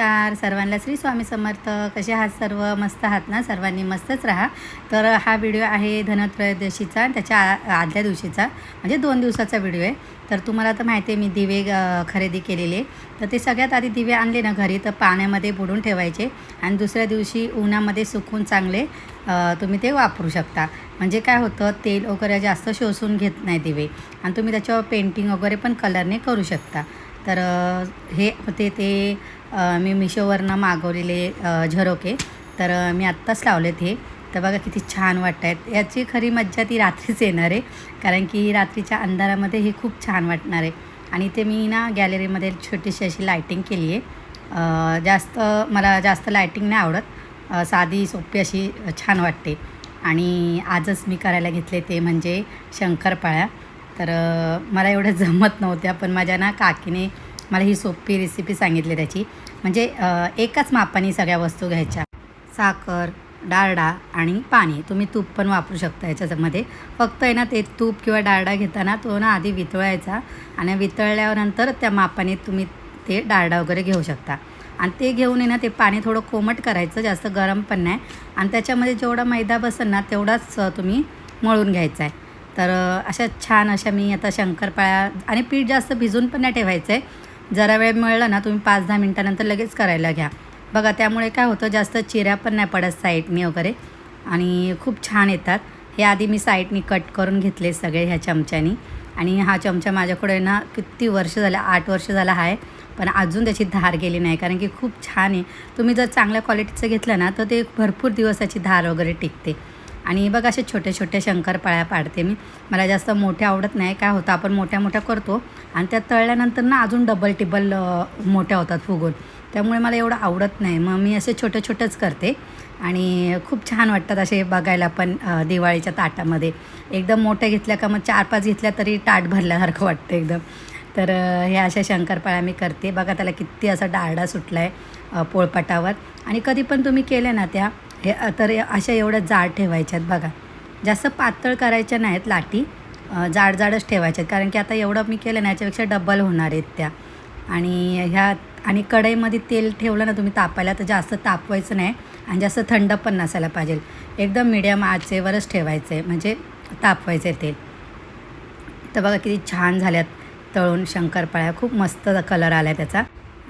नमस्कार. सर्वांना श्री स्वामी समर्थ. कसे आहात सर्व? मस्त आहात ना? सर्वांनी मस्तच राहा. तर हा व्हिडिओ आहे धनत्रयोदशीचा त्याच्या आ- आदल्या दिवशीचा म्हणजे दोन दिवसाचा व्हिडिओ आहे. तर तुम्हाला तर माहिती आहे मी दिवे खरेदी केलेले. तर ते सगळ्यात आधी दिवे आणले ना घरी तर पाण्यामध्ये बुडून ठेवायचे. आणि दुसऱ्या दिवशी उन्हामध्ये सुकून चांगले तुम्ही ते वापरू शकता. म्हणजे काय होतं तेल वगैरे जास्त शोषून घेत नाही दिवे. आणि तुम्ही त्याच्यावर पेंटिंग वगैरे पण कलरने करू शकता. तर हे होते ते मी मिशोवरनं मागवलेले झरोके. तर मी आत्ताच लावलेत हे. तर बघा किती छान वाटत आहेत याची खरी मज्जा ती रात्रीच येणार आहे. कारण की रात्रीच्या अंधारामध्ये हे खूप छान वाटणार आहे. आणि ते मी ना गॅलरीमध्ये छोटीशी अशी लायटिंग केली आहे. जास्त मला जास्त लायटिंग नाही आवडत. साधी सोपी अशी छान वाटते. आणि आजच मी करायला घेतले ते म्हणजे शंकरपाळ्या. तर मला एवढं जमत नव्हत्या पण माझ्या ना काकीने मला ही सोपी रेसिपी सांगितली त्याची. म्हणजे एकाच मापाने सगळ्या वस्तू घ्यायच्या. साखर डाळडा आणि पाणी. तुम्ही तूप पण वापरू शकता याच्यामध्ये. फक्त आहे ना ते तूप किंवा डाळडा घेताना तो ना आधी वितळायचा आणि वितळल्यानंतर त्या मापाने तुम्ही ते डाळडा वगैरे घेऊ शकता. आणि ते घेऊन आहे ना ते पाणी थोडं कोमट करायचं जास्त गरम पण नाही. आणि त्याच्यामध्ये जेवढा मैदा बसेल ना तेवढाच तुम्ही मळून घ्यायचा आहे. तर अशा छान अशा मी आता शंकरपाळ्या आणि पीठ जास्त भिजून पण नाही ठेवायचं आहे जरा वेळ मिळला ना तुम्ही पाच दहा मिनटानंतर लगेच करायला घ्या. बघा त्यामुळे काय होतं जास्त चिऱ्या पण नाही पडत साईडनी वगैरे आणि खूप छान येतात. हे आधी मी साईडनी कट करून घेतले सगळे ह्या चमच्यानी आणि हा चमचा माझ्याकडे ना किती वर्ष झालं आठ वर्ष झाला आहे पण अजून त्याची धार गेली नाही कारण की खूप छान आहे. तुम्ही जर चांगल्या क्वालिटीचं घेतलं ना तर ते भरपूर दिवसाची धार वगैरे टिकते. आणि बघ असे छोटे छोटे शंकरपाळ्या पाडते मी. मला जास्त मोठ्या आवडत नाही. काय होतं आपण मोठ्या मोठ्या करतो आणि त्या तळल्यानंतर ना अजून डबल टिबल मोठ्या होतात फुगून. त्यामुळे मला एवढं आवडत नाही. मग मी असे छोटे छोटेच करते आणि खूप छान वाटतात असे बघायला पण दिवाळीच्या ताटामध्ये. एकदम मोठ्या घेतल्या का मग चार पाच घेतल्या तरी ताट भरल्यासारखं वाटतं एकदम. तर ह्या हे अशा शंकरपाळ्या मी करते. बघा त्याला किती असा डाळडा सुटला आहे पोळपाटावर. आणि कधी पण तुम्ही केल्या ना त्या हे तर अशा एवढ्या जाड ठेवायच्यात बघा. जास्त पातळ करायच्या नाहीत लाटी. जाड जाडच ठेवायच्यात. कारण की आता एवढं मी केलं ना याच्यापेक्षा डबल होणार आहेत त्या. आणि ह्या आणि कढईमध्ये तेल ठेवलं ना तुम्ही तापायला तर जास्त तापवायचं नाही आणि जास्त थंड पण नसायला पाहिजे. एकदम मिडियम आचेवरच ठेवायचं आहे म्हणजे तापवायचं आहे तेल. तर बघा किती छान झाल्यात तळून शंकरपाळ्या. खूप मस्त कलर आला आहे त्याचा.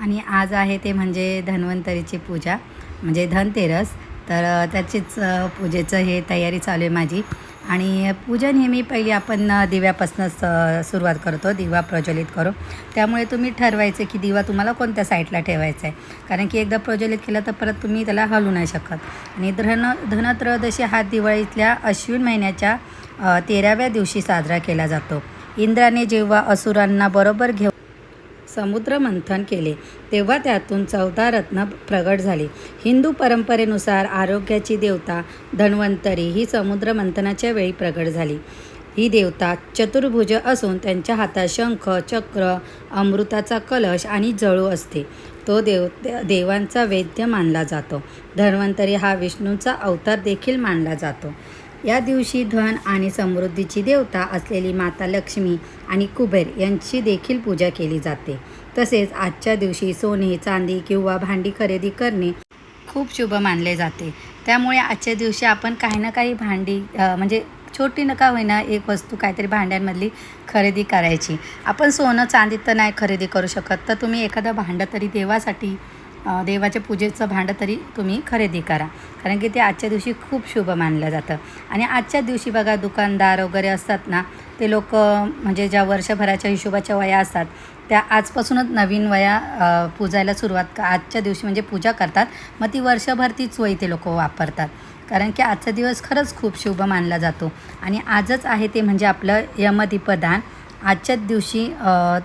आणि आज आहे ते म्हणजे धन्वंतरीची पूजा. म्हणजे धनतेरस. तर त्याचीच पूजेचं हे तयारी चालू आहे माझी. आणि पूजन नेहमी पहिली आपण दिव्यापासूनच सुरुवात करतो दिवा प्रज्वलित करू त्यामुळे तुम्ही ठरवायचं की दिवा तुम्हाला कोणत्या साईडला ठेवायचा आहे. कारण की एकदा प्रज्वलित केलं तर परत तुम्ही त्याला हलू नाही शकत. आणि धन धनत्रयोदशी हा दिवाळीतल्या अश्विन महिन्याच्या तेराव्या दिवशी साजरा केला जातो. इंद्राने जेव्हा असुरांना बरोबर घेऊन समुद्र मंथन केले. तेव्हा त्यातून चौदा रत्न प्रगट झाली. हिंदू परंपरेनुसार आरोग्याची देवता धन्वंतरी ही समुद्र मंथनाच्या वेळी प्रगट झाली. ही देवता चतुर्भुज असून त्यांच्या हातात शंख चक्र अमृताचा कलश आणि जळू असते. तो देव देवांचा वैद्य मानला जातो. धन्वंतरी हा विष्णूचा अवतार देखील मानला जातो. या दिवशी धन आणि समृद्धीची देवता असलेली माता लक्ष्मी आणि कुबेर यांची देखील पूजा केली जाते. तसेच आजच्या दिवशी सोने चांदी किंवा भांडी खरेदी करणे खूप शुभ मानले जाते. त्यामुळे आजच्या दिवशी आपण काही ना काही भांडी म्हणजे छोटी नका होईना एक वस्तू काहीतरी भांड्यांमधली खरेदी करायची. आपण सोनं चांदी तर नाही खरेदी करू शकत. तर तुम्ही एखादं भांडं तरी देवासाठी देवाच्या पूजेचं भांडं तरी तुम्ही खरेदी करा. कारण की ते आजच्या दिवशी खूप शुभ मानलं जातं. आणि आजच्या दिवशी बघा दुकानदार वगैरे असतात ना ते लोक म्हणजे ज्या वर्षभराच्या हिशोबाच्या वया असतात त्या आजपासूनच नवीन वया पूजायला सुरुवात का आजच्या दिवशी म्हणजे पूजा करतात. मग ती वर्षभर तीच वही ते लोक वापरतात. कारण की आजचा दिवस खरंच खूप शुभ मानला जातो. आणि आजच आहे ते म्हणजे आपलं यमदीपदान. आजच्याच दिवशी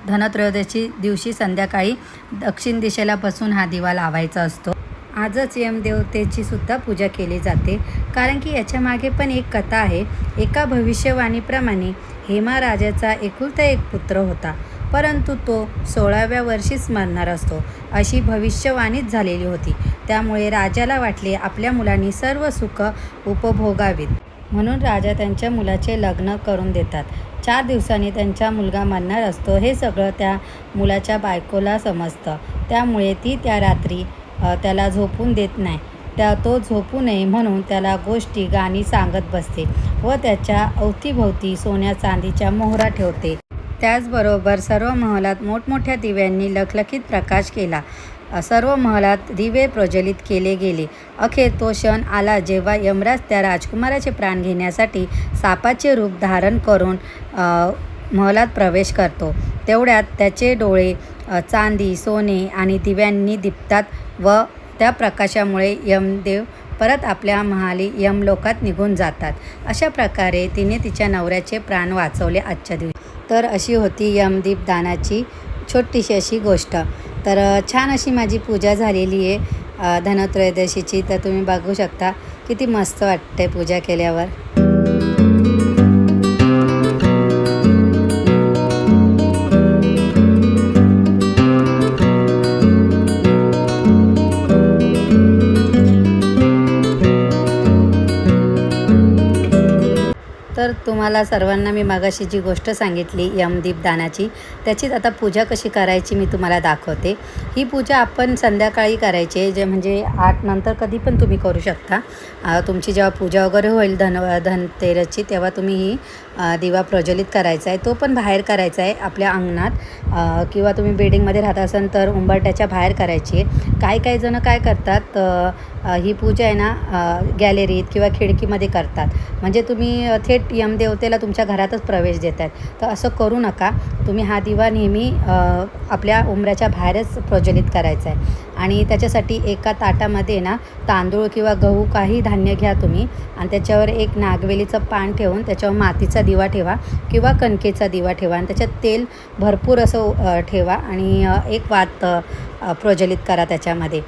धनत्रयोदशी दिवशी संध्याकाळी दक्षिण दिशेला बसून हा दिवा लावायचा असतो. आजच यमदेवतेची सुद्धा पूजा केली जाते. कारण की याच्यामागे पण एक कथा आहे. एका भविष्यवाणीप्रमाणे हेमा राजाचा एकुलता एक पुत्र होता. परंतु तो सोळाव्या वर्षीच मरणार असतो. अशी भविष्यवाणीच झालेली होती. त्यामुळे राजाला वाटले आपल्या मुलांनी सर्व सुख उपभोगावीत. म्हणून राजा त्यांच्या मुलाचे लग्न करून देतात. चार दिवसांनी त्यांचा मुलगा मरणार असतो. हे सगळं त्या मुलाच्या बायकोला समजतं. त्यामुळे ती त्या रात्री त्याला झोपून देत नाही. त्या तो झोपू नये म्हणून त्याला गोष्टी गाणी सांगत बसते व त्याच्या अवतीभोवती सोन्या चांदीच्या मोहरा ठेवते. त्याचबरोबर सर्व महलात मोठमोठ्या दिव्यांनी लखलखीत प्रकाश केला. सर्व महलात दिवे प्रज्वलित केले गेले. अखेर तो क्षण आला जेव्हा यमराज त्या राजकुमाराचे प्राण घेण्यासाठी सापाचे रूप धारण करून महलात प्रवेश करतो. तेवढ्यात त्याचे डोळे चांदी सोने आणि दिव्यांनी दिपतात व त्या प्रकाशामुळे यमदेव परत आपल्या महाली यमलोकात निघून जातात. अशा प्रकारे तिने तिच्या नवऱ्याचे प्राण वाचवले आजच्या दिवशी. तर अशी होती यमदीप दानाची छोटीशी अशी गोष्ट. तर छान अशी माझी पूजा झालेली आहे धनत्रयोदशीची. तर तुम्ही बघू शकता किती मस्त वाटते पूजा केल्यावर. तुम्हाला सर्वांना मी मागाशी जी गोष्ट सांगितली यमदीप दानाची त्याचीच आता पूजा कशी करायची मी तुम्हाला दाखवते. ही पूजा आपण संध्याकाळी करायची आहे जे म्हणजे आठ नंतर कधी पण तुम्ही करू शकता. तुमची जेव्हा पूजा वगैरे होईल धन धनतेरसची तेव्हा तुम्ही ही दिवा प्रज्वलित करायचा आहे. तो पण बाहेर करायचा आहे आपल्या अंगणात. किंवा तुम्ही बिल्डिंगमध्ये राहत असाल तर उंबरट्याच्या बाहेर करायची आहे. काही काही जणं काय करतात ही पूजा आहे ना गॅलरीत किंवा खिडकीमध्ये करतात. म्हणजे तुम्ही थेट यम देवतेला तुमच्या घरातच प्रवेश देत आहेत. तर असं करू नका. तुम्ही हा दिवा नेहमी आपल्या उंबऱ्याच्या बाहेरच प्रज्वलित करायचा आहे. आणि त्याच्यासाठी एका ताटामध्ये ना तांदूळ किंवा गहू काही धान्य घ्या तुम्ही. आणि त्याच्यावर एक नागवेलीचं पान ठेवून त्याच्यावर मातीचा दिवा ठेवा किंवा कणकेचा दिवा ठेवा. आणि त्याच्यात तेल भरपूर असं ठेवा आणि एक वात प्रज्वलित करा त्याच्यामध्ये.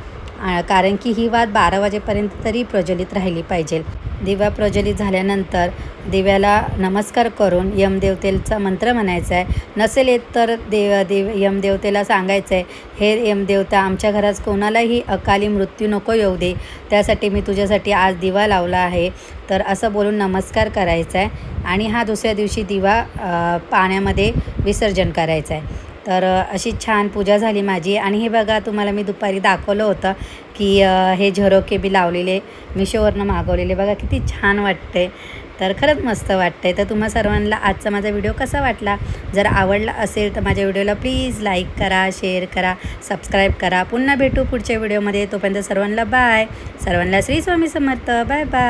कारण की ही वाद बारा वाजेपर्यंत तरी प्रज्वलित राहिली पाहिजे. दिवा प्रज्वलित झाल्यानंतर दिव्याला नमस्कार करून यमदेवतेचा मंत्र म्हणायचा आहे नसेल येत तर देव देव यमदेवतेला सांगायचं आहे हे यमदेवता आमच्या घरात कोणालाही अकाली मृत्यू नको येऊ दे. त्यासाठी मी तुझ्यासाठी आज दिवा लावला आहे तर असं बोलून नमस्कार करायचा आहे आणि हा दुसऱ्या दिवशी दिवा पाण्यामध्ये विसर्जन करायचा आहे तर अशी छान पूजा झाली माझी. आणि हे बघा तुम्हाला मी दुपारी दाखवलं होतं की हे झरोके बी लावलेले मिशोवरनं मागवलेले. बघा किती छान वाटते तर खरंच मस्त वाटतंय. तर तुम्हा सर्वांना आजचा माझा व्हिडिओ कसा वाटला? जर आवडला असेल तर माझ्या व्हिडिओला प्लीज लाईक करा शेअर करा सबस्क्राईब करा. पुन्हा भेटू पुढच्या व्हिडिओमध्ये. तोपर्यंत सर्वांना बाय. सर्वांना श्री स्वामी समर्थ. Bye bye.